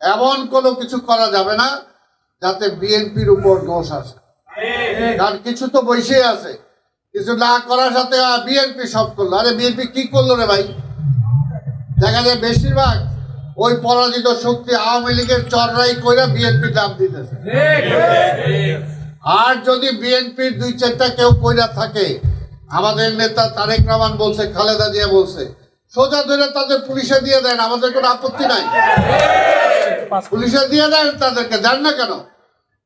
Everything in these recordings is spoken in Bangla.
এমন কোনো কিছু করা যাবে না যাতে বিএনপির উপর দোষ আসে কারণ কিছু তো বসে আছে। কিছু না করার সাথে বিএনপি সব করল। আরে বিএনপি কি করল রে ভাই? দেখা যায় বেশিরভাগ ওই পরাজিত শক্তি আওয়ামী লীগের চররাই কইরা বিএনপি নাম দিতেছে। আর যদি বিএনপির দুই চারটা কেউ কইরা থাকে আমাদের নেতা তারেক রহমান বলছে খালেদা জিয়া বলছে সোজা ধরে তাদের পুলিশে দিয়ে দেন আমাদের কোনো আপত্তি নাই। পুলিশে দিয়ে দেন তাদেরকে দেন না কেন?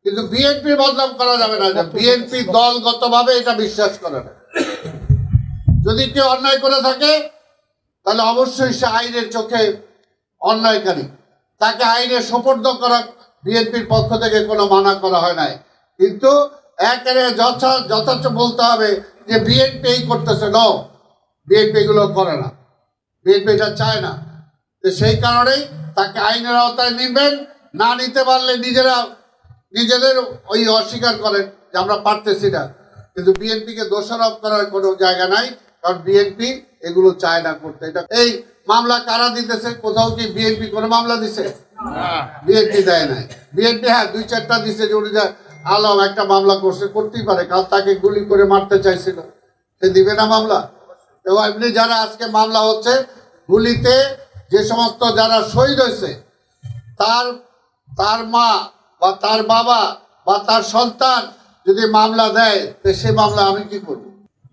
কিন্তু বিএনপির বদনাম করা যাবে না বিএনপি দলগতভাবে এটা বিশ্বাস করে না। যদি কেউ অন্যায় করে থাকে তাহলে অবশ্যই সে আইনের চোখে অন্যায়কারী। তাকে আইনে সোপর্দ করা বিএনপির পক্ষ থেকে কোনো মানা করা হয় নাই। কিন্তু একেবারে যথা যথার্থ বলতে হবে যে বিএনপি এই করতেছে। ন বিএনপি এগুলো করে না। বিএনপি এটা চায় না। তো সেই কারণেই তাকে আইনের আওতায় নিবেন না নিতে পারলে নিজেরা নিজেদের ওই অস্বীকার করেন যে আমরা পারতেছি না। কিন্তু বিএনপিকে দোষারোপ করার কোনো জায়গা নাই কারণ বিএনপি এগুলো চায় না করতে। এটা এই মামলা কারা দিতেছে কোথাও কি বিএনপি কোনো মামলা দিছে? বিএনপি দেয় নাই। বিএনপি হ্যাঁ দুই চারটা দিছে যে উনি যা আলম একটা মামলা করছে করতেই পারে কাল তাকে গুলি করে মারতে চাইছিল। সে দিবে না মামলা? এবং এমনি যারা আজকে মামলা হচ্ছে গুলিতে যে সমস্ত যারা শহীদ হয়েছে তার তার মা বা তার বাবা বা তার সন্তান যদি মামলা দেয় তো সে মামলা আমি কি করব?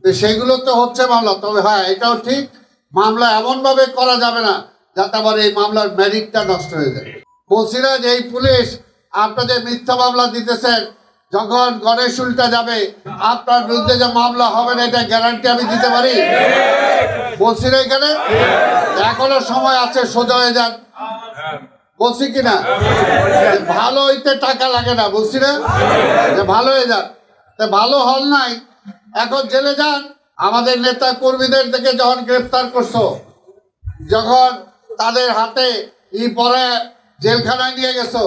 তো সেগুলো তো হচ্ছে মামলা তবে হ্যাঁ এটাও ঠিক মামলা এমনভাবে করা যাবে না যাতে আবার এই মামলার ম্যারিটটা নষ্ট হয়ে যায়। বলছিলেন যে এই পুলিশ আপনাদের মিথ্যা মামলা দিতেছেন যখন গণেশ উল্টা যাবে আপনার বিরুদ্ধে যে মামলা হবে না এটা গ্যারান্টি আমি দিতে পারি? বলছি না এখানে? এখনও সময় আছে, সোজা হয়ে যান। বলছি কিনা ভালো হইতে টাকা লাগে না বলছি না? যে ভালো হয়ে যান। ভালো হল নাই, এখন জেলে যান। আমাদের নেতা কর্মীদের থেকে যখন গ্রেফতার করছ, যখন তাদের হাতে ই পরে জেলখানায় নিয়ে গেছো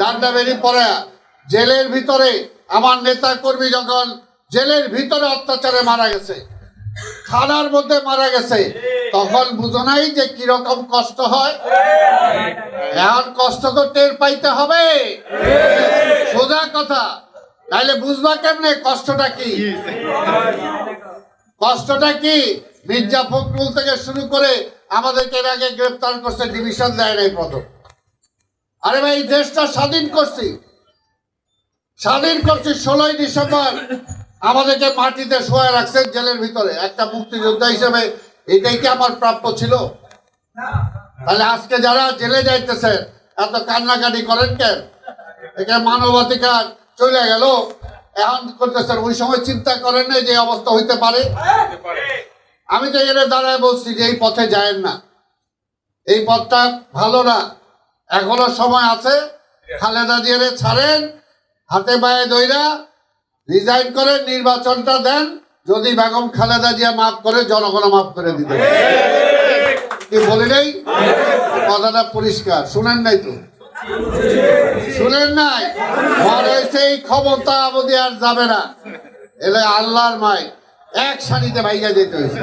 ডান্ডা বেরি পরে, জেলের ভিতরে আমার নেতা কর্মী যখন জেলের ভিতরে অত্যাচারে মারা গেছে, থানার মধ্যে মারা গেছে তখন বুঝো নাই যে কীরকম কষ্ট হয়? এখন কষ্ট তো টের পাইতে হবে। সোজা কথা। তাইলে বুঝবা কেমনে কষ্টটা কি? কষ্টটা কি? মির্জা ফখরুল থেকে শুরু করে আমাদেরকে এর আগে গ্রেপ্তার করছে, ডিভিশন দেয় নাই প্রথম আরে ভাই দেশটা স্বাধীন করছি। স্বাধীন করছি ষোলোই ডিসেম্বর। আমাদেরকে মাটিতে শোয়া রাখছে জেলের ভিতরে। একটা মুক্তিযোদ্ধা হিসেবে এটাই কি আমার প্রাপ্য ছিল? তাহলে আজকে যারা জেলে যাইতেছে, এত কান্নাকাটি করেন কেন? এখানে মানবাধিকার চলে গেল। এখন করতেছেন, ওই সময় চিন্তা করেন যে অবস্থা হইতে পারে? আমি তো এখানে দাঁড়ায় বলছি যে এই পথে যায়েন না। এই পথটা ভালো না। এখনও সময় আছে। খালেদা জিয়ারে ছাড়েন, হাতে পায়ে দইরা, রিজাইন করে নির্বাচনটা দেন। যদি বেগম খালেদা জিয়া মাফ করে জনগণ মাফ করে দিতে কি বলি নাই? কথাটা পরিষ্কার। শুনেন নাই তো? শুনেন নাই? ঘরে সেই ক্ষমতা অবধি আর যাবে না। এলে আল্লাহর মাই এক সারিতে ভাইয়া যেতে হয়েছে।